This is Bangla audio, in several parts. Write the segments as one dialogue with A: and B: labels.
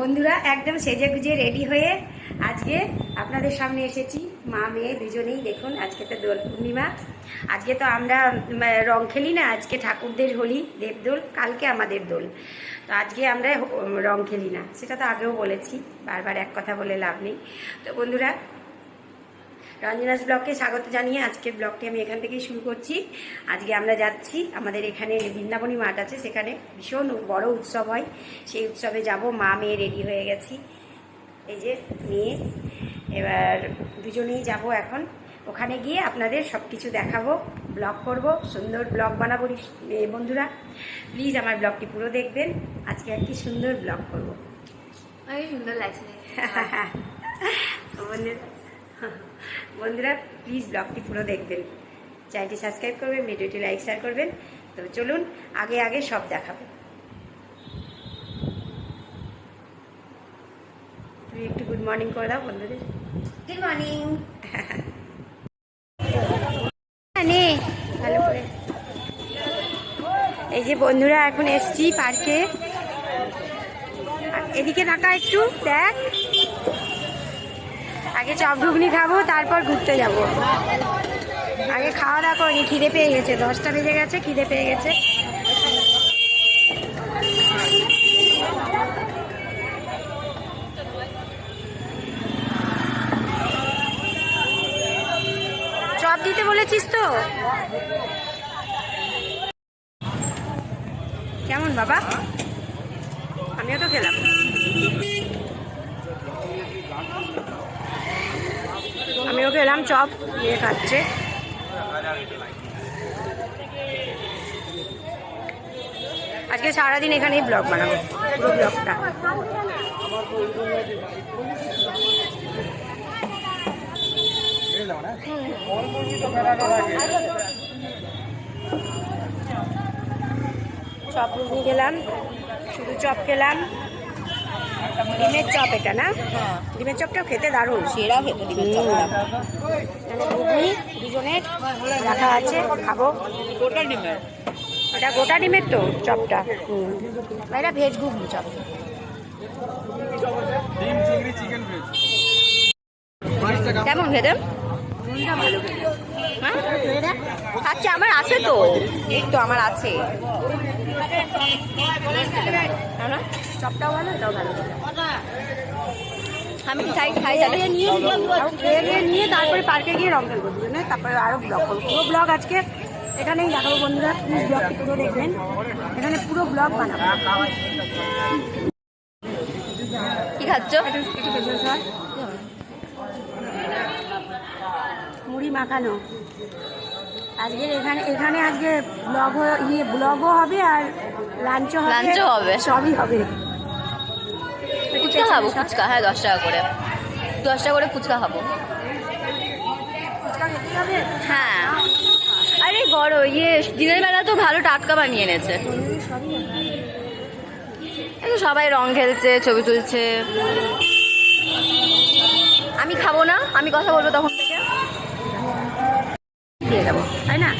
A: বন্ধুরা, একদম সেজে গুজে রেডি হয়ে আজকে আপনাদের সামনে এসেছি। মা, মেয়ে দুজনেই দেখুন, আজকে তো দোল পূর্ণিমা। আজকে তো আমরা রং খেলি না, আজকে ঠাকুরদের হোলি, দেবদোল, কালকে আমাদের দোল। তো আজকে আমরা রং খেলি না, সেটা তো আগেও বলেছি, বারবার এক কথা বলে লাভ নেই। তো বন্ধুরা রঞ্জনাস ব্লগকে স্বাগত জানিয়ে আজকের ব্লগটি আমি এখান থেকেই শুরু করছি। আজকে আমরা যাচ্ছি আমাদের এখানে বৃন্দাবনী মাঠ আছে সেখানে ভীষণ বড় উৎসব হয়। সেই উৎসবে যাব মা মেয়ে রেডি হয়ে গেছি। এই যে মেয়ে এবার দুজনেই যাব এখন। ওখানে গিয়ে আপনাদের সব কিছু দেখাবো ব্লগ করব সুন্দর ব্লগ বানাবো বন্ধুরা। প্লিজ আমার ব্লগটি পুরো দেখবেন। আজকে একটি সুন্দর ব্লগ করব।
B: সুন্দর লাগছে
A: বন্ধুরা বন্ধুরা প্লিজ ব্লগটি পুরো দেখবেন। চ্যানেলটি সাবস্ক্রাইব করবেন ভিডিওটি লাইক শেয়ার করবেন। তো চলুন আগে আগে সব দেখাবো। তুমি একটু গুড মর্নিং করে দাও বন্ধুদের।
B: গুড মর্নিং
A: ভালো করে। এই যে বন্ধুরা এখন এসছি পার্কে এদিকে থাকা একটু দেখ। আগে চপ ঘুগনি খাব, তারপর ঘুরতে যাব। আগে খাওয়া দাওয়া করিনি, খিদে পেয়ে গেছে। দশটা বেজে গেছে, খিদে পেয়ে গেছে। চপ দিতে বলেছিস তো? কেমন বাবা? আমিও তো খেলাম আমিও খেলাম চপ নিয়ে খাচ্ছে। আজকে সারাদিন এখানেই ব্লগ বানাবো। পুরো ব্লগটা চপ ঘুগনি খেলাম শুধু চপ খেলাম। ডিমের চপ এটা না? ডিমের চপটাও খেতে দারুণ।
B: সেরা খেতে দিবে চপটা
A: ঘুগনি দুজনের রাখা আছে খাব।
B: গোটা ডিমের?
A: এটা গোটা ডিমের তো চপটা। হুম। এটা ভেজ ঘুগনি চপ।
B: কেমন খেতে হ্যাঁ? আচ্ছা আমার আছে তো। এই তো আমার আছে?
A: চপটাও ভালো এটাও ভালো
B: আমি খাই খাই
A: নিয়ে নিয়ে তারপরে পার্কে গিয়ে রং খেলব দুজনে তারপরে আরও ব্লগ করব। পুরো ব্লগ আজকে এখানেই দেখাবো বন্ধুরা প্লিজ ব্লগটি পুরো দেখবেন। এখানে পুরো ব্লগ বানাবো।
B: কি খাচ্ছ।
A: মুড়ি মাখানো। আজকে এখানে এখানে আজকে ব্লগ ইয়ে ব্লগও হবে আর লাঞ্চও হবে।
B: লাঞ্চও হবে।
A: সবই হবে।
B: ফুচকা খাব ফুচকা। হ্যাঁ দশ টাকা করে। দশ টাকা করে ফুচকা খাব। হ্যাঁ। আরে গড় ইয়ে দিনের বেলা তো ভালো টাটকা বানিয়ে এনেছে।
A: সবই
B: রং খেলছে ছবি তুলছে। আমি খাব না আমি কথা বলব তখন।
A: দেবো তাই না?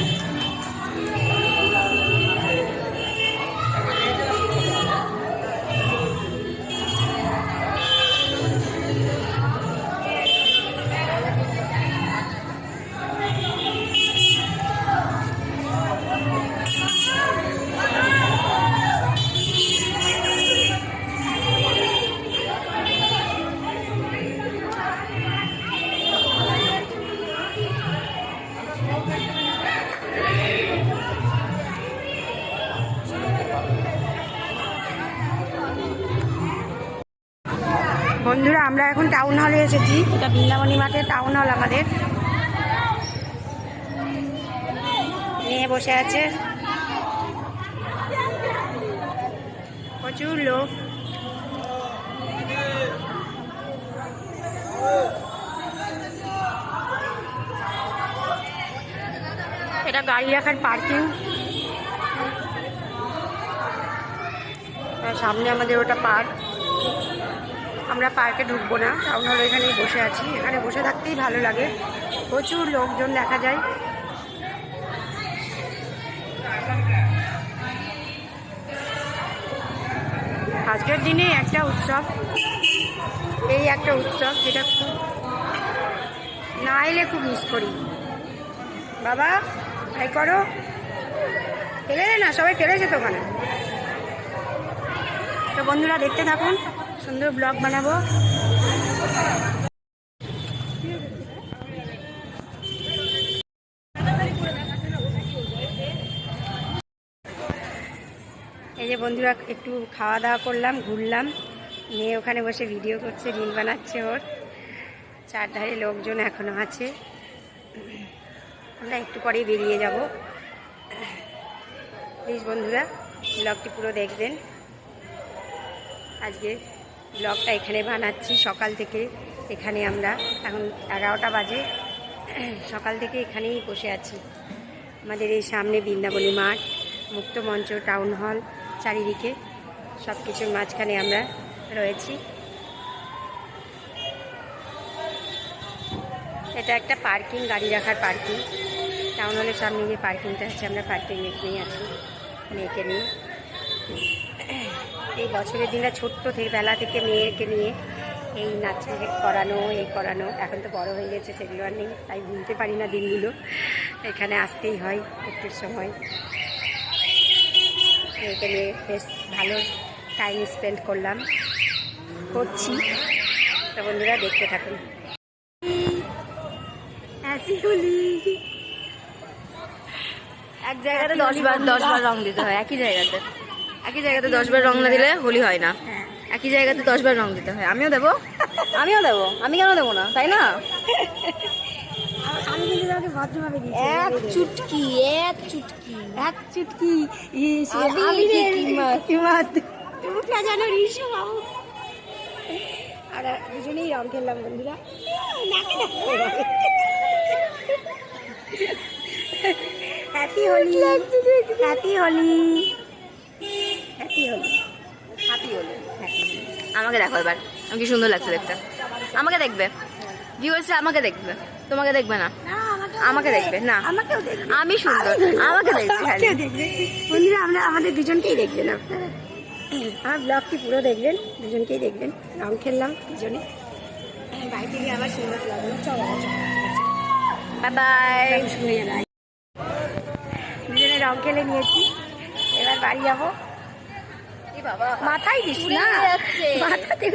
A: বন্ধুরা, আমরা এখন টাউন হলে এসেছি। এটা বৃন্দাবনী মাঠে টাউন হল আমাদের। মেয়ে বসে আছে। প্রচুর লোক। এটা গাড়ি রাখার পার্কিং সামনে আমাদের ওটা পার্ক আমরা পার্কে ঢুকবো না টাউন হল এখানেই বসে আছি। এখানে বসে থাকতেই ভালো লাগে। প্রচুর লোকজন দেখা যায়। আজকের দিনে একটা উৎসব। এই একটা উৎসব যেটা খুব না এলে খুব মিস করি। বাবা তাই করো। খেলে না, সবাই খেলেছে তো ওখানে। তো বন্ধুরা দেখতে থাকুন। সুন্দর ব্লগ বানাবো। এই যে বন্ধুরা, একটু খাওয়া দাওয়া করলাম, ঘুরলাম। মেয়ে ওখানে বসে ভিডিও করছে, রিল বানাচ্ছে ওর। চারধারে লোকজন এখনও আছে। আমরা একটু পরেই বেরিয়ে যাব। প্লিজ বন্ধুরা, ব্লগটি পুরো দেখবেন। আজকে ব্লগটা এখানে বানাচ্ছি সকাল থেকে। এখানে আমরা এখন এগারোটা বাজে। সকাল থেকে এখানেই বসে আছি। আমাদের এই সামনে বৃন্দাবনী মাঠ, মুক্ত মঞ্চ টাউন হল চারিদিকে। সব কিছুর মাঝখানে আমরা রয়েছি। এটা একটা পার্কিং গাড়ি রাখার পার্কিং টাউন হলের সামনে যে পার্কিংটা আছে, আমরা পার্কিং এখানেই আছি। মেয়েকে নিয়ে। এই বছরের দিনটা ছোট্ট থেকে বেলা থেকে মেয়েকে নিয়ে এই নাচ করানো এই করানো। এখন তো বড় হয়ে গেছে সেগুলো আর নেই তাই ভুলতে পারি না দিনগুলো। এখানে আসতেই হয় একটুর সময়। মেয়েকে নিয়ে বেশ ভালো টাইম স্পেন্ড করলাম। করছি। তো বন্ধুরা দেখতে থাকুন।
B: এক জায়গাতে দশ বার দশ বার রং দিতে হয় একই জায়গাতে। একই জায়গাতে দশ বার রং না দিলে হোলি হয় না।
A: হ্যাঁ
B: একই জায়গাতে দশ বার রং দিতে হয়। আমিও দেবো। আমিও দেবো। আমি কেন দেবো না? তাই না? এক চুটকি এক চুটকি।
A: এক চুটকি। না জানো ঋষু বাবু। আর দুজনেই রং খেললাম বন্ধুরা। Happy Holi happy Holi happy Holi happy Holi
B: আমাকে দেখো এবার। আমি কি সুন্দর লাগছে দেখতে। আমাকে দেখবে। ভিউয়ার্সরা আমাকে দেখবে। তোমাকে দেখবে না? আমাকে দেখবে না। আমি সুন্দর। আমাকে দেখবে
A: বন্ধুরা আমরা আমাদের দুজনকেই দেখবেন আপনারা। আমার ব্লগটি পুরো দেখবেন দুজনকেই দেখবেন। রং খেললাম দুজনে। বাড়িতে গিয়ে আবার সুন্দর লাগল চলো
B: বাই বাই
A: দুজনে রং খেলে নিয়েছি। এবার বাড়ি যাব। মাথায় দিস না।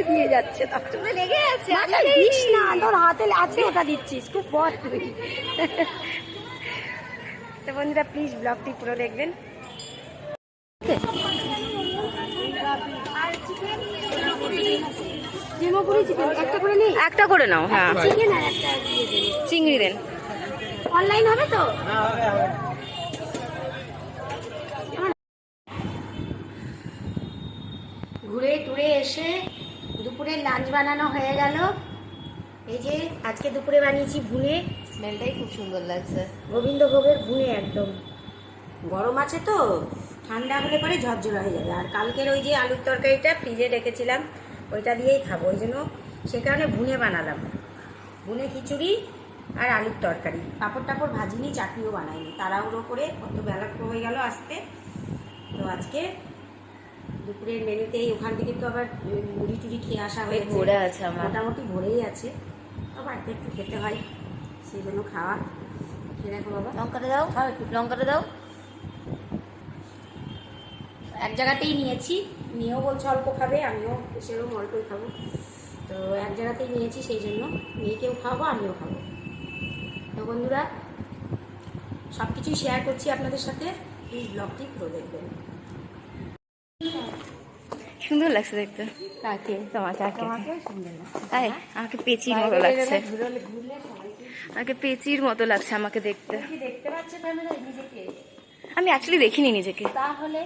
A: দিয়ে যাচ্ছে
B: চুলে লেগে আছে
A: মাথায় দিস না তোর হাতে আছে ওটা দিচ্ছিস। খুব বদ তুই। তো বন্ধুরা প্লিজ ব্লগটি পুরো দেখবেন। একটা করে নেই
B: একটা করে নাও হ্যাঁ।
A: চিকেন আর একটা দিয়ে দিন
B: চিংড়ি দেন।
A: অনলাইন হবে তো? লাঞ্চ বানানো হয়ে গেল। এই যে আজকে দুপুরে বানিয়েছি ভুনে।
B: স্মেলটাই খুব সুন্দর লাগছে।
A: গোবিন্দভোগের ভুনে একদম। গরম আছে তো ঠান্ডা হলে পরে ঝরঝরা হয়ে যাবে। আর কালকের ওই যে আলুর তরকারিটা ফ্রিজে রেখেছিলাম ওইটা দিয়েই খাব। ওই জন্য সে কারণে ভুনে বানালাম। ভুনে খিচুড়ি আর আলুর তরকারি। পাঁপড় টাপড় ভাজিনি চাটনিও বানাইনি। তাড়াহুড়ো করে কত বেলা হয়ে গেল আসতে। তো আজকে দুপুরের মেনুতেই ওখান থেকে তো আবার মুড়ি টুড়ি খেয়ে আসা হয়ে
B: ভরে আছে আমার।
A: মোটামুটি ভরেই আছে। আবার একটু একটু খেতে হয় সেই জন্য খাওয়া। খেয়ে দেখো বাবা।
B: লঙ্কাটা দাও।
A: খাও একটু।
B: লঙ্কাটা দাও।
A: এক জায়গাতেই নিয়েছি। মেয়েও বলছে অল্প খাবে আমিও সেরকম অল্পই খাব। তো এক জায়গাতেই নিয়েছি সেই জন্য মেয়েকেও খাব আমিও খাব। তো বন্ধুরা সব কিছুই শেয়ার করছি আপনাদের সাথে। প্লিজ ব্লগটি পুরো দেখবেন।
B: সুন্দর লাগছে দেখতে।
A: কাকে
B: তোমার কাকে
A: তোমাকে সুন্দর লাগছে।
B: তাই আমাকে পেঁচির মতো লাগছে। আমাকে পেঁচির মতো লাগছে আমাকে দেখতে।
A: দেখতে পাচ্ছ ক্যামেরায় নিজেকে?
B: আমি অ্যাকচুয়ালি দেখিনি নিজেকে।
A: তাহলে